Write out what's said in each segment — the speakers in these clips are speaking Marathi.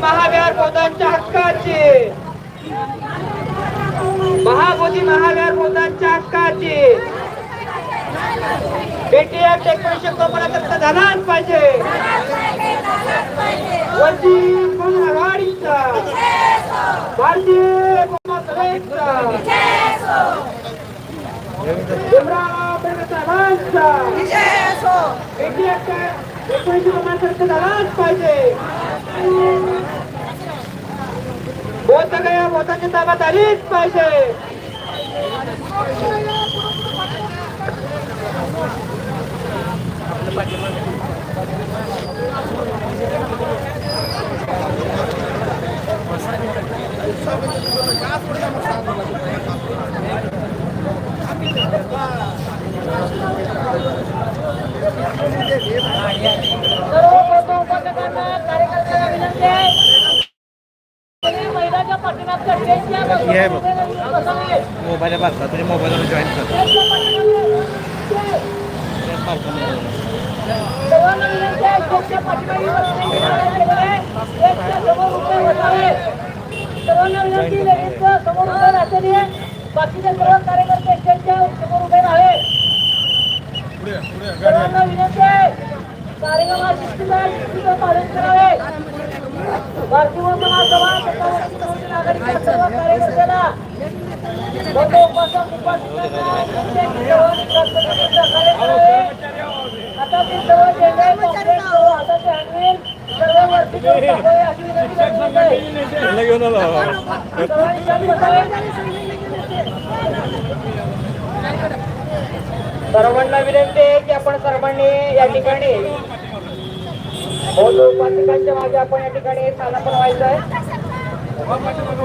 महाबोधी महाविहार बौद्धांच्या हक्काचे. महाबोधी महाविहार बौद्धांच्या हक्काचे. पेटीएम एकोणीशे एकोणीसशे एकोणपन्नास झालाच पाहिजे. वंचित बहुजन आघाडीचा भारतीय बहुमत सभेचा भीमराव आंबेडकर झालाच पाहिजे. बौद्ध गया बौद्धांच्या ताब्यात आलीच पाहिजे सर्व बौद्ध उपासकांना कार्यकर्त्यांना विनंती आहे तुम्ही महिलाच्या पाठीमागच्या स्टेजच्या बाजूला बसावे. मोबाईल बघा तुम्ही मोबाईलवर जॉईन कर स्टेजच्या पाठीमागे सर्वांना विनंती आहे स्टेजच्या पाठीमागे बसण्याची करायची आहे. स्टेजच्या समोर उभे बसावे. सर्वांना विनंती लेडीजचं नाही. बाकीचे सर्व कार्यकर्ते समोर उभे राहावे सर्वांना विनंती आहे कार्यक्रमात शिस्तीला शिस्तीचं पालन करावे भारतीय सर्व कार्यकर्त्यांना. आता ते सर्व हाताचे घेऊन सर्वांना विनंती आहे की आपण सर्वांनी या ठिकाणी उपासकांच्या मागे आपण या ठिकाणी स्थानापन्न व्हायचं आहे भारतीय बौद्ध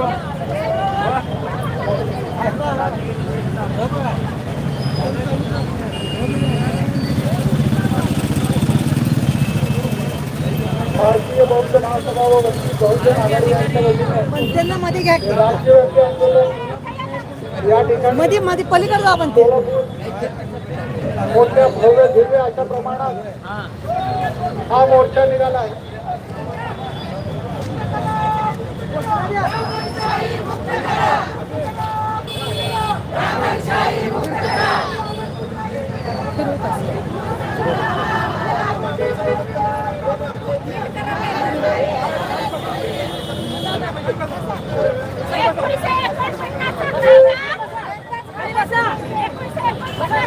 महासभा व वंचित बहुजन आघाडी यांच्या वतीने पण त्यांना मध्ये घ्या मध्ये मध्ये पलीकडे जा आपण ते. मोठ्या भव्य दिव्य अशा प्रमाणात हा मोर्चा निघाला आहे.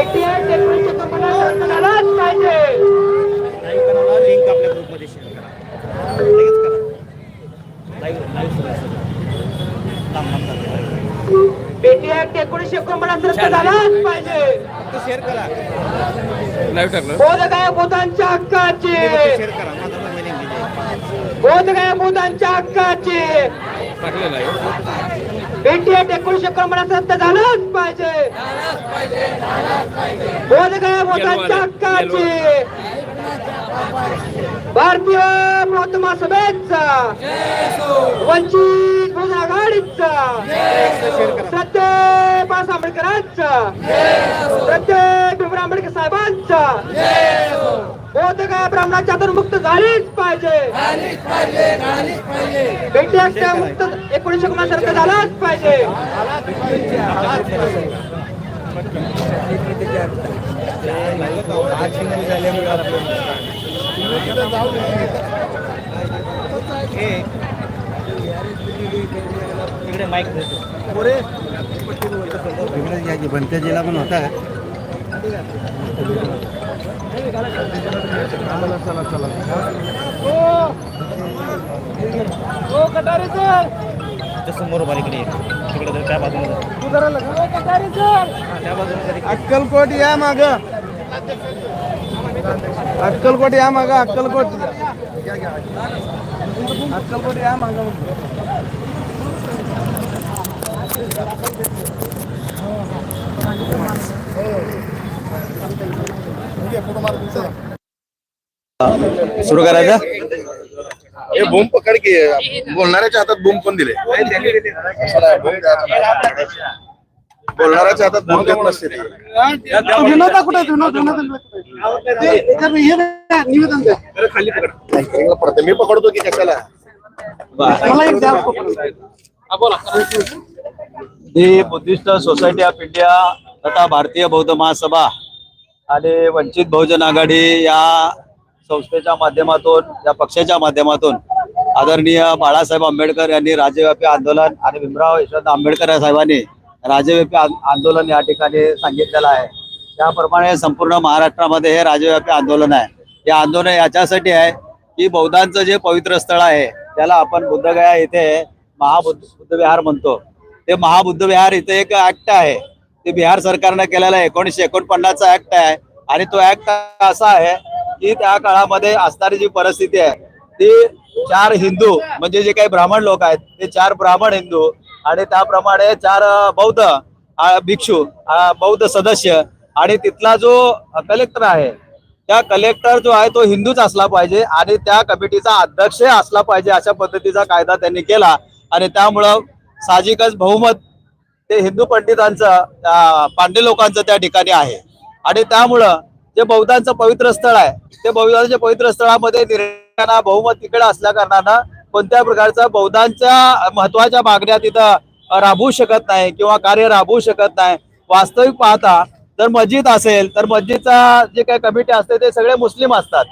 आहे एकोणीसशे एकोणपन्नास झालाच पाहिजे? लिंक आपल्या ग्रुपमध्ये शेअर करा. लगेच करा. लाईव्ह लाईव्ह सुरू आहे सगळं. लांब लांब चाललंय live. बेटी ऍक्ट एकोणीसशे एकोणपन्नास रद्द झालाच पाहिजे? शेअर करा. लाईव्ह टाकलं? बोध काय बोधांच्या हक्काची शेअर करा. माझा मोबाईल हक्काची. ऍक्ट एकोणीसशे एकोणपन्नास झालाच पाहिजे. बोध काय बोधांच्या हक्काची. भारतीय बौद्ध महासभेचा वंचित बहुजन आघाडीचा. प्रत्येक बाळासाहेब आंबेडकरांचा. प्रत्येक भीमराव आंबेडकर साहेबांचा. काय ब्राह्मणाच्या हातून मुक्त झालीच पाहिजे बेटी ऍक्ट मुक्त एकोणीसशे एकोणपन्नास रद्द झालाच पाहिजे. तिकडे माईक देतो बनत्या जिल्हा पण होता. हो कटारे सर समोर बालीकडे ये. तिकडे जर त्या जरी अक्कलकोट या माग. अक्कलकोट या माग अक्कलकोट. अक्कलकोट या माग. सुरू करायचं हे बूम पकड की बोलणाऱ्याच्या हातात बूम पण दिले बोलणाऱ्याच्या हातात बूम देत नसते ते. विनोदा कुठे विनोद विनोद. मी पकडतो की कशाला मला एक द्या बुद्धिस्ट सोसायटी ऑफ इंडिया तथा भारतीय बौद्ध महासभा आणि वंचित बहुजन आघाडी या संस्थेच्या माध्यमातून या पक्षाच्या माध्यमातून आदरणीय बाळासाहेब आंबेडकर यांनी राज्यव्यापी आंदोलन आणि भीमराव यशवंत आंबेडकर साहेबांनी राज्यव्यापी आंदोलन या ठिकाणी सांगितलेलं आहे. त्याप्रमाणे संपूर्ण महाराष्ट्रामध्ये हे राज्यव्यापी आंदोलन आहे. हे आंदोलन याच्यासाठी आहे की बौद्धांचं जे पवित्र स्थळ आहे त्याला आपण बुद्धगया इथे महाबुद्ध बुद्ध विहार म्हणतो. ते महाबुद्ध विहार इथे एक ऍक्ट आहे. ते बिहार सरकारनं केलेला आहे. एकोणीसशे एकोणपन्नासचा ऍक्ट आहे. आणि तो ऍक्ट असा आहे की त्या काळामध्ये असणारी जी परिस्थिती आहे ती चार हिंदू म्हणजे जे काही ब्राह्मण लोक आहेत ते चार ब्राह्मण हिंदू आणि त्याप्रमाणे चार बौद्ध भिक्षू बौद्ध सदस्य आणि तिथला जो कलेक्टर आहे त्या कलेक्टर जो आहे तो हिंदूच असला पाहिजे आणि त्या कमिटीचा अध्यक्ष असला पाहिजे अशा पद्धतीचा कायदा त्यांनी केला. आणि त्यामुळं साहजिकच बहुमत ते हिंदू पंडितांचं पांडे लोकांचं त्या ठिकाणी आहे. आणि त्यामुळं जे बौद्धांचं पवित्र स्थळ आहे ते बौद्धांच्या पवित्र स्थळामध्ये निर्णयाना बहुमत तिकडे असल्या कारणानं कोणत्या प्रकारचं बौद्धांच्या महत्त्वाच्या मागण्या तिथं राबवू शकत नाही किंवा कार्य राबवू शकत नाही. वास्तविक पाहता जर मस्जिद असेल तर मस्जिदचा जे काही कमिटी असते ते सगळे मुस्लिम असतात.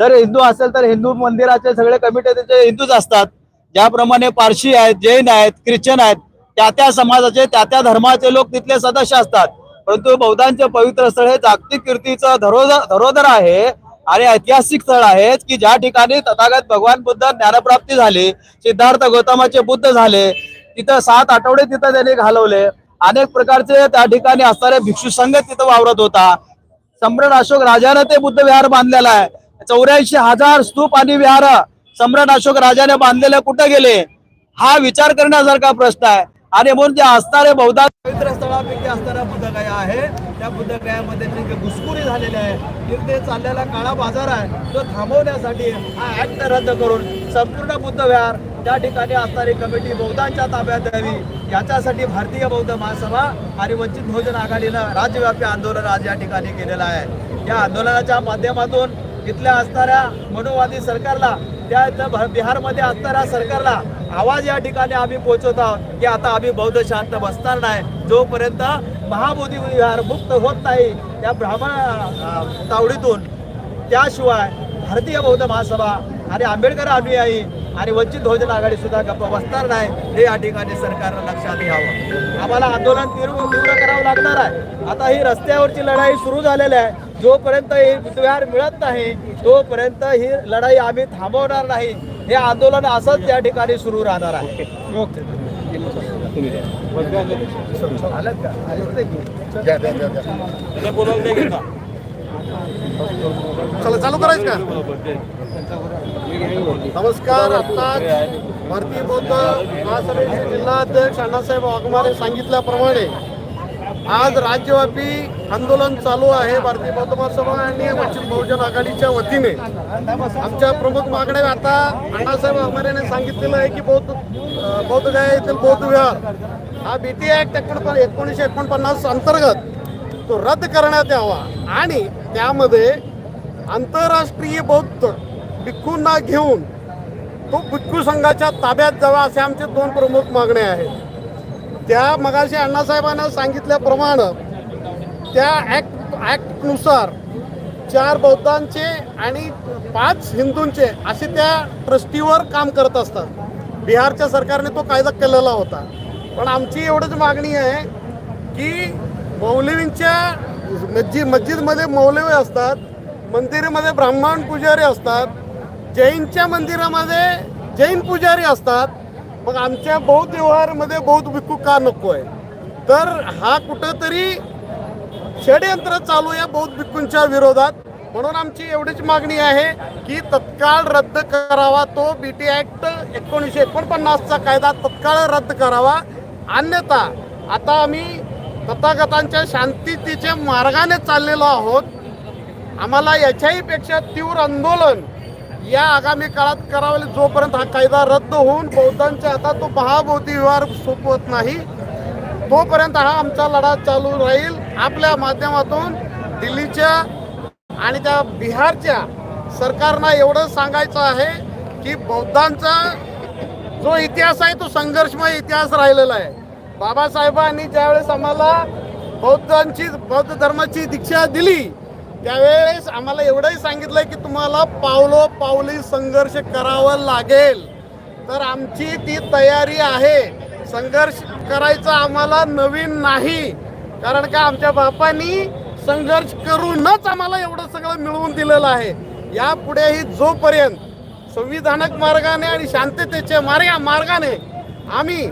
जर हिंदू असेल तर हिंदू मंदिराचे सगळे कमिटी त्याचे हिंदूच असतात. ज्याप्रमाणे पारशी आहेत जैन आहेत ख्रिश्चन आहेत त्या त्या समाजाचे त्या त्या धर्माचे लोक तिथले सदस्य असतात. परंतु बौद्धांचे पवित्र स्थळ हे जागतिक कीर्तीचं धरोधर धरोधर आहे आणि ऐतिहासिक स्थळ आहे की ज्या ठिकाणी तथागत भगवान बुद्ध ज्ञानप्राप्ती झाली सिद्धार्थ गौतमाचे बुद्ध झाले तिथं सात आठवडे तिथं त्यांनी घालवले. अनेक प्रकारचे त्या ठिकाणी असणारे भिक्षू संघ तिथं वावरत होता. सम्राट अशोक राजाने ते बुद्ध विहार बांधलेला आहे. चौऱ्याऐंशी हजार स्तूप आणि विहार सम्राट अशोक राजाने बांधलेले कुठे गेले? हा विचार करण्यासारखा प्रश्न आहे. आणि म्हणून जे असणारे बहुधा पवित्र स्थळापैकी असणारा बुद्धगया आहे. त्या बुद्धगयामध्ये जे काही घुसखोरी झालेली आहे तिथे चाललेला काळा बाजार आहे तो थांबवण्यासाठी हा ऍक्ट रद्द करून संपूर्ण बुद्ध विहार त्या ठिकाणी असणारी कमिटी बौद्धांच्या ताब्यात द्यावी. याच्यासाठी भारतीय बौद्ध महासभा आणि वंचित बहुजन आघाडीनं राज्यव्यापी आंदोलन आज या ठिकाणी केलेलं आहे. या आंदोलनाच्या माध्यमातून इथल्या असणाऱ्या मनोवादी सरकारला त्या भ- बिहारमध्ये असणाऱ्या सरकारला आवाज या ठिकाणी आम्ही पोहोचवत आहोत की आता आम्ही बौद्ध शांत बसणार नाही. जोपर्यंत महाबोधी विहार मुक्त होत नाही त्या ब्राह्मण तावडीतून त्याशिवाय भारतीय बौद्ध महासभा आणि आंबेडकर अनुयायी आणि वंचित बहुजन आघाडी सुद्धा गप्प बसणार नाही हे या ठिकाणी सरकारनं लक्षात घ्यावं. आम्हाला आंदोलन तीव्र तीव्र करावं लागणार आहे. आता ही रस्त्यावरची लढाई सुरू झालेली आहे. जोपर्यंत ही बुद्धविहार मिळत नाही तोपर्यंत ही लढाई आम्ही थांबवणार नाही. हे आंदोलन असंच या ठिकाणी सुरू राहणार आहे. चला चालू करायचं का? नमस्कार आता भारतीय बौद्ध महासभेचे जिल्हाध्यक्ष अण्णासाहेब वाघमारे सांगितल्याप्रमाणे आज राज्यव्यापी आंदोलन चालू आहे. भारतीय बौद्ध महासभा आणि वंचित बहुजन आघाडीच्या वतीने. आमच्या प्रमुख मागण्या आता अण्णासाहेब वाघमारेने सांगितलेलं आहे की बौद्ध अं, बौद्ध गया येथील बौद्ध विहार हा बीटी ऍक्ट एकोणपन्नास एकोणीसशे एकोणपन्नास अंतर्गत तो रद्द करण्यात यावा आणि त्यामध्ये आंतरराष्ट्रीय बौद्ध भिक्खूंना घेऊन तो भिक्खू संघाच्या ताब्यात जावा असे आमचे दोन प्रमुख मागणे आहेत. त्या मगाशी अण्णासाहेबांना सांगितल्याप्रमाणे त्या ॲक्ट ॲक्टनुसार चार बौद्धांचे आणि पाच हिंदूंचे असे त्या ट्रस्टीवर काम करत असतात. बिहारच्या सरकारने तो कायदा केलेला होता. पण आमची एवढंच मागणी आहे की मौलवींच्या मस्जिद मस्जिदमध्ये मौलवी असतात मंदिरामध्ये ब्राह्मण पुजारी असतात जैनच्या मंदिरामध्ये जैन पुजारी असतात मग आमच्या बौद्ध व्यवहारमध्ये बौद्ध भिक्खू का नको आहे तर हा कुठंतरी षडयंत्र चालू आहे बौद्ध भिक्खूंच्या विरोधात. म्हणून आमची एवढीच मागणी आहे की तत्काळ रद्द करावा. तो बी टी ॲक्ट एकोणीसशे एकोणपन्नासचा कायदा तत्काळ रद्द करावा. अन्यथा आता आम्ही तथागतांच्या शांततेच्या मार्गाने चाललेलो आहोत. आम्हाला याच्याहीपेक्षा तीव्र आंदोलन या आगामी काळात करावे जोपर्यंत हा कायदा रद्द होऊन बौद्धांच्या हातात तो महाबोधी व्यवहार सोपवत नाही तोपर्यंत हा आमचा लढा चालू राहील. आपल्या माध्यमातून दिल्लीच्या आणि त्या बिहारच्या सरकारना एवढं सांगायचं आहे की बौद्धांचा जो इतिहास आहे तो संघर्षमय इतिहास राहिलेला आहे. बाबासाहेबांनी ज्यावेळेस आम्हाला बौद्धांची बौद्ध धर्माची दीक्षा दिली त्यावेळेस आम्हाला एवढंही सांगितलंय की तुम्हाला पावलो पावली संघर्ष करावा लागेल. तर आमची ती तयारी आहे. संघर्ष करायचा आम्हाला नवीन नाही. कारण का आमच्या बापांनी संघर्ष करूनच आम्हाला एवढं सगळं मिळवून दिलेलं आहे. यापुढेही जोपर्यंत संविधानक मार्गाने आणि शांततेच्या मार्गा मार्गाने आम्ही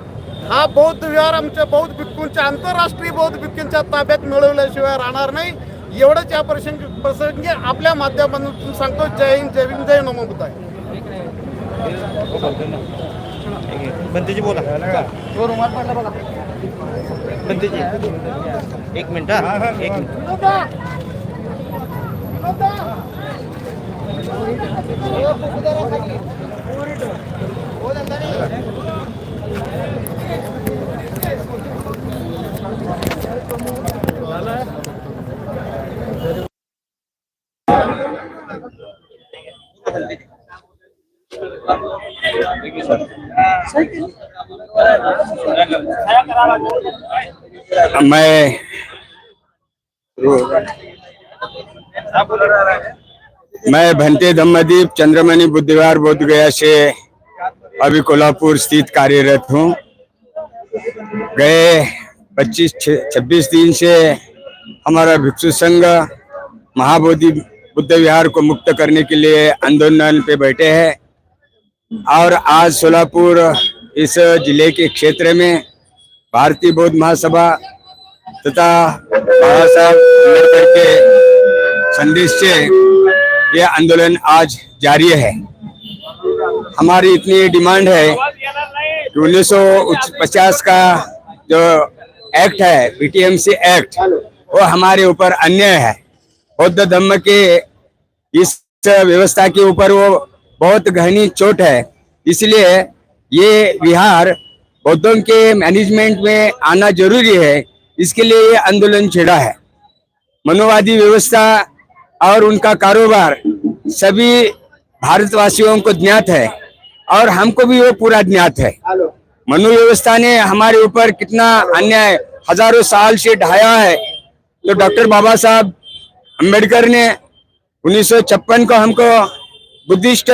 हा बौद्ध विहार आमच्या बौद्ध भिक्खूंच्या आंतरराष्ट्रीय बौद्ध भिक्खूंच्या ताब्यात मिळवल्याशिवाय राहणार नाही. एवढंच या प्रसंगी प्रसंगी आपल्या माध्यमातून सांगतो जय हिंद जय भीम जय नमो बुद्धाय बनतेजी बोला बनतेजी एक मिनिट हा. एक मिनिट. मैं मैं भंते धम्मदीप चंद्रमणि बुद्धविहार बोध गया से अभी कोल्हापुर स्थित कार्यरत हूँ। गए 25 छब्बीस दिन से हमारा भिक्षु संघ महाबोधि बुद्ध विहार को मुक्त करने के लिए आंदोलन पे बैठे हैं। और आज सोलापुर इस ज़िले के क्षेत्र में भारतीय बौद्ध महासभा तथा बाबा साहब अंबेडकर के संदेश से यह आंदोलन आज जारी है। हमारी इतनी डिमांड है कि उन्नीस का जो एक्ट है बीटीएमसी एक्ट, वो हमारे ऊपर अन्याय है। बौद्ध धर्म के इस व्यवस्था के ऊपर वो बहुत गहनी चोट है। इसलिए ये विहार बौद्धों के मैनेजमेंट में आना ज़रूरी है। इसके लिए ये आंदोलन छेड़ा है। मनोवादी व्यवस्था और उनका कारोबार सभी भारतवासियों को ज्ञात है और हमको भी वो पूरा ज्ञात है। मनु व्यवस्था ने हमारे ऊपर कितना अन्याय हज़ारों साल से ढाया है। तो डॉक्टर बाबा साहब अंबेडकर ने 1956 को हमको बुद्धिस्ट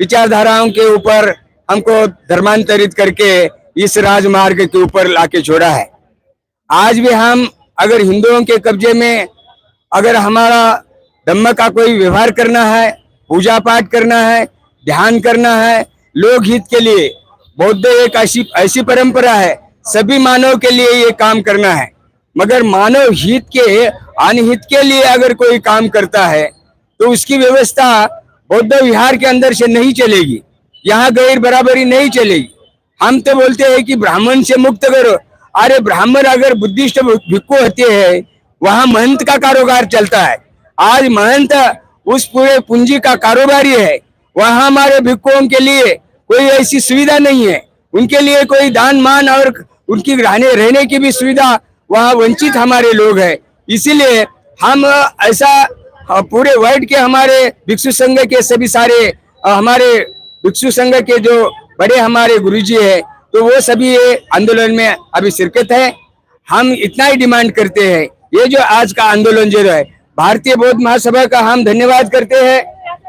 विचारधाराओं के ऊपर हमको धर्मांतरित करके इस राजमार्ग के ऊपर लाके छोड़ा है। आज भी हम अगर हिंदुओं के कब्जे में अगर हमारा धम्म का कोई व्यवहार करना है पूजा पाठ करना है, ध्यान करना है, लोक हित के लिए, बौद्ध एक ऐसी ऐसी परंपरा है, सभी मानव के लिए ये काम करना है। मगर मानव हित के, अनहित के लिए अगर कोई काम करता है तो उसकी व्यवस्था बौद्ध विहार के अंदर से नहीं चलेगी। यहाँ गैर बराबरी नहीं चलेगी। हम तो बोलते हैं कि ब्राह्मण से मुक्त करो। अरे ब्राह्मण अगर बुद्धिस्ट भिक्खु होते हैं, वहाँ महंत का कारोबार चलता है। आज महंत उस पूरे पूंजी का कारोबारी है। वहाँ हमारे भिक्खुओं के लिए कोई ऐसी सुविधा नहीं है। उनके लिए कोई दान, मान और उनकी रहने रहने की भी सुविधा वहाँ वंचित हमारे लोग हैं। इसीलिए हम ऐसा अ, पूरे वर्ल्ड के हमारे भिक्षु संघ के सभी सारे हमारे भिक्षु संघ के जो बड़े हमारे गुरुजी है तो वो सभी ये आंदोलन में अभी शिरकत है। हम इतना ही डिमांड करते हैं। ये जो आज का आंदोलन जो है भारतीय बौद्ध महासभा का हम धन्यवाद करते हैं।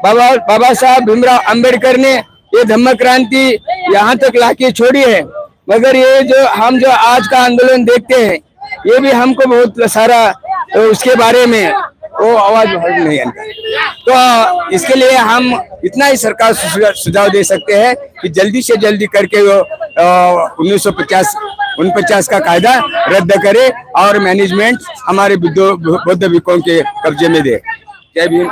बाबा बाबा साहब भीमराव अंबेडकर ने ये धम्म क्रांति यहाँ तक लाके छोड़ी है। मगर ये जो हम जो आज का आंदोलन देखते हैं ये भी हमको बहुत सारा उसके बारे में वो आवाज़ उठ नहीं है। तो इसके लिए हम इतना ही सरकार सुझाव दे सकते हैं कि जल्दी से जल्दी करके वो उन्नीस सौ पचास उनपचास का कायदा रद्द करे और मैनेजमेंट हमारे बुद्धो भिक्खों के कब्जे में दे। जय भीम।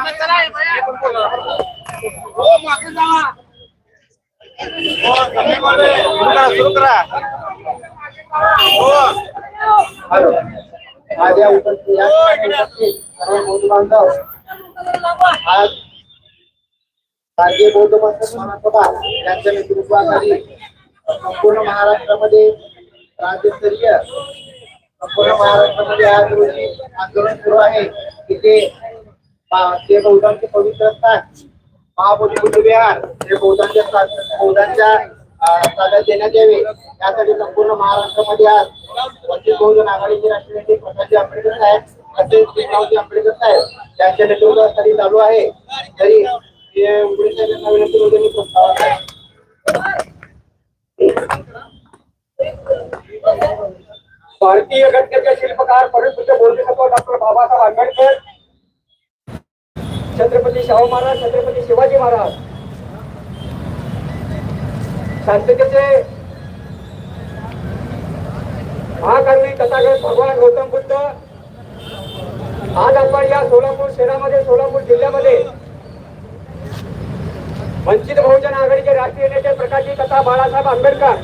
सुरू आज उपस्थित या सर्व बौद्ध बांधव आज भारतीय बौद्ध मत महासभा यांच्या नेतृत्वाखाली संपूर्ण महाराष्ट्रामध्ये राज्यस्तरीय संपूर्ण महाराष्ट्रामध्ये आज रोजी आंदोलन सुरू आहे. तिथे ते बौद्धांचे पवित्र स्थान महाबोधी बुद्ध विहार हे बौद्धांच्या सा- बौद्धांच्या अं, देण्यात यावे. त्यासाठी संपूर्ण महाराष्ट्रामध्ये आज वंचित बहुजन आघाडीचे राष्ट्रीय नेते प्रकाशजी आंबेडकर साहेब तसेच भीमरावजी आंबेडकर साहेब यांच्या नेतृत्वाखाली चालू आहे. तरी हे उघडे साहेब यांना विनंती होते मी प्रस्ताव भारतीय घटनेचे शिल्पकार परिपूज्य बोधिसत्व डॉक्टर बाबासाहेब आंबेडकर छत्रपती शाहू महाराज छत्रपती शिवाजी महाराज शांततेचे महाकारुणी तथागत भगवान गौतम बुद्ध आज आपण या सोलापूर शहरामध्ये सोलापूर जिल्ह्यामध्ये वंचित बहुजन आघाडीचे राष्ट्रीय नेते प्रकाशी तथा बाळासाहेब आंबेडकर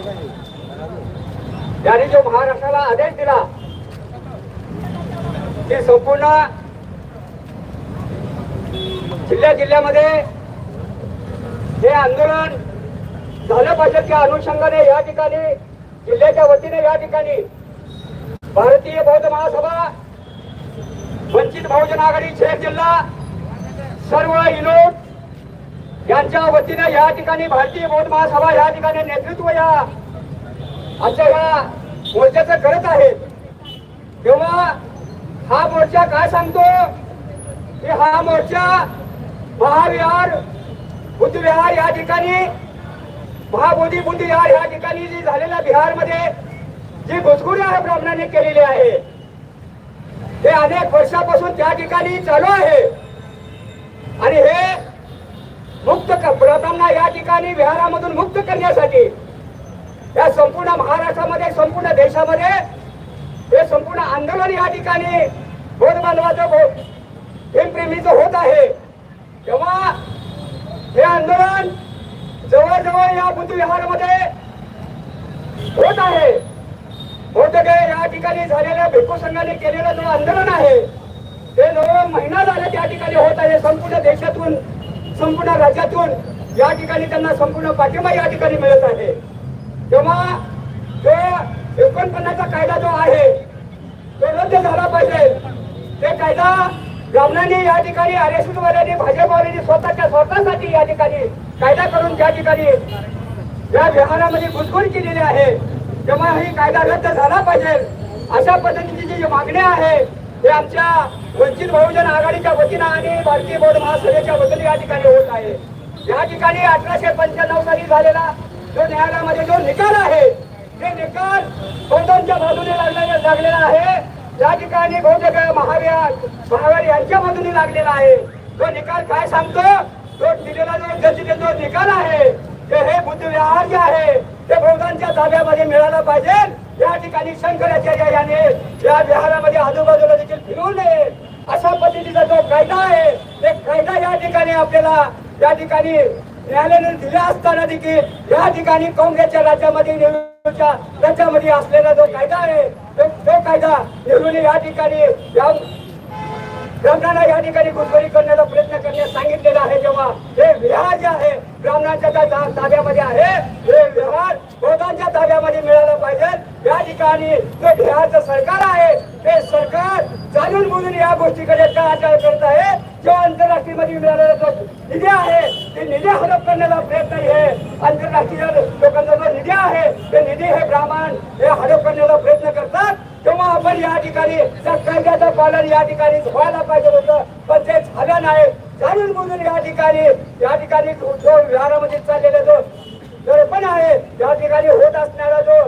यांनी जो महाराष्ट्राला आदेश दिला ते संपूर्ण जिल्ह्या जिल्ह्यामध्ये हे आंदोलन झालं पाहिजे त्या अनुषंगाने या ठिकाणी जिल्ह्याच्या वतीने या ठिकाणी. भारतीय बौद्ध महासभा वंचित बहुजन आघाडी शेर जिल्हा सर्व इनोट यांच्या वतीने या ठिकाणी भारतीय बौद्ध महासभा या ठिकाणी नेतृत्व या आमच्या या मोर्चाचं करत आहेत तेव्हा हा मोर्चा काय सांगतो? की हा मोर्चा महाविहार बुद्धविहार या ठिकाणी महाबोधी बुद्धी या ठिकाणी जी झालेल्या बिहारमध्ये जी घुसखोरी आहे ब्राह्मणाने केलेली आहे ते अनेक वर्षापासून त्या ठिकाणी चालू आहे. आणि हे मुक्त ब्राह्मणांना या ठिकाणी विहारामधून मुक्त करण्यासाठी या संपूर्ण महाराष्ट्रामध्ये संपूर्ण देशामध्ये हे संपूर्ण आंदोलन या ठिकाणी बोध मानवाचं प्रेमीचं होत आहे. तेव्हा हे आंदोलन जवळजवळ या बुद्ध विहारामध्ये होत आहे. बहुतेक या ठिकाणी झालेल्या भिक्खू संघाने केलेलं जो आंदोलन आहे ते जवळ महिना झाला त्या ठिकाणी होत आहे. संपूर्ण देशातून संपूर्ण राज्यातून या ठिकाणी त्यांना संपूर्ण पाठिंबा या ठिकाणी मिळत आहे. तेव्हा जो एकोणपन्नासचा कायदा जो आहे तो रद्द झाला पाहिजे. ते कायदा ब्राह्मणांनी या ठिकाणी आर एस वाल्यांनी भाजपवाल्यांनी स्वतःच्या स्वतःसाठी या ठिकाणी कायदा करून त्या ठिकाणी या व्यवहारामध्ये घुसखोरी केलेली आहे. तेव्हा ही कायदा रद्द झाला पाहिजे. अशा पद्धतीची जी मागणी आहे हे आमच्या वंचित बहुजन आघाडीच्या वतीनं आणि भारतीय बौद्ध महासभेच्या वतीने या ठिकाणी होत आहे. या ठिकाणी अठराशे पंच्याण्णव साली झालेला जो न्यायालयामध्ये जो निकाल आहे ते निकाल बौद्धांच्या बाजूने लागलेला लागलेला आहे. या ठिकाणी बहुतेक महावीर महावीर यांच्या मधून लागलेला आहे. तो निकाल काय सांगतो? तो दिलेला जो जसे जो निकाल आहे ते हे बुद्धविहार जे आहे ते बौद्धांच्या ताब्यामध्ये मिळायला पाहिजे. या ठिकाणी शंकराचार्य याने या विहारामध्ये आजूबाजूला देखील फिरू नये. अशा पद्धतीचा जो कायदा आहे ते कायदा या ठिकाणी आपल्याला या ठिकाणी न्यायालयाने दिला असताना देखील या ठिकाणी काँग्रेसच्या राज्यामध्ये नेहरूच्या राज्यामध्ये असलेला जो कायदा आहे तो कायदा नेहरूने या ठिकाणी या ब्राह्मणांना या ठिकाणी घुसखोरी करण्याचा प्रयत्न करण्यास सांगितलेला आहे जेव्हा हे विहार जे आहे ब्राह्मणांच्या ताब्यामध्ये आहे हे विहार बौद्धांच्या ताब्यामध्ये मिळाला पाहिजे. या ठिकाणी जो बिहारचं सरकार आहे ते सरकार जाणून बुजून या गोष्टीकडे का आचार करत आहे? जो आंतरराष्ट्रीयमध्ये मिळालेला जो निधी आहे ते निधी हडप करण्याचा प्रयत्न हे आंतरराष्ट्रीय लोकांचा जो निधी आहे ते निधी हे ब्राह्मण हे हडप करण्याचा प्रयत्न करतात. तेव्हा आपण या ठिकाणी त्या कायद्याचं पालन या ठिकाणी व्हायला पाहिजे होतं. पण ते झालं नाही. जाणून बुजून या ठिकाणी या ठिकाणी जो विहारामध्ये चाललेला जो दर्पण आहे या ठिकाणी होत असणारा जो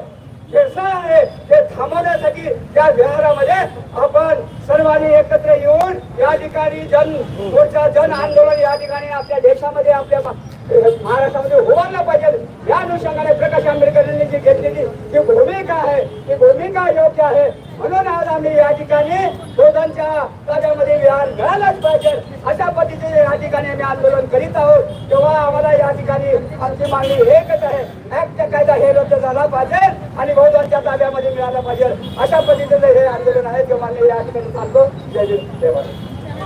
भेसळ आहे ते थांबवण्यासाठी त्या विहारामध्ये आपण सर्वांनी एकत्र येऊन या ठिकाणी जन मोर्चा जन आंदोलन या ठिकाणी आपल्या देशामध्ये आपल्या महाराष्ट्रामध्ये उभारलं पाहिजे. या अनुषंगाने प्रकाश आंबेडकर यांनी जी घेतलेली जी भूमिका आहे ती भूमिका योग्य आहे. म्हणून आज आम्ही या ठिकाणी दोघांच्या ताब्यामध्ये विहार मिळालाच पाहिजे. अशा पद्धतीने या ठिकाणी आम्ही आंदोलन करीत आहोत. तेव्हा आम्हाला या ठिकाणी आमची मागणी एकच आहे. ऍक्ट कायदा हे रद्द झाला पाहिजे. आणि बहुतांच्या ताब्यामध्ये मिळाला पाहिजे. अशा पद्धतीने हे आंदोलन आहे. तेव्हा मी या ठिकाणी सांगतो जय जय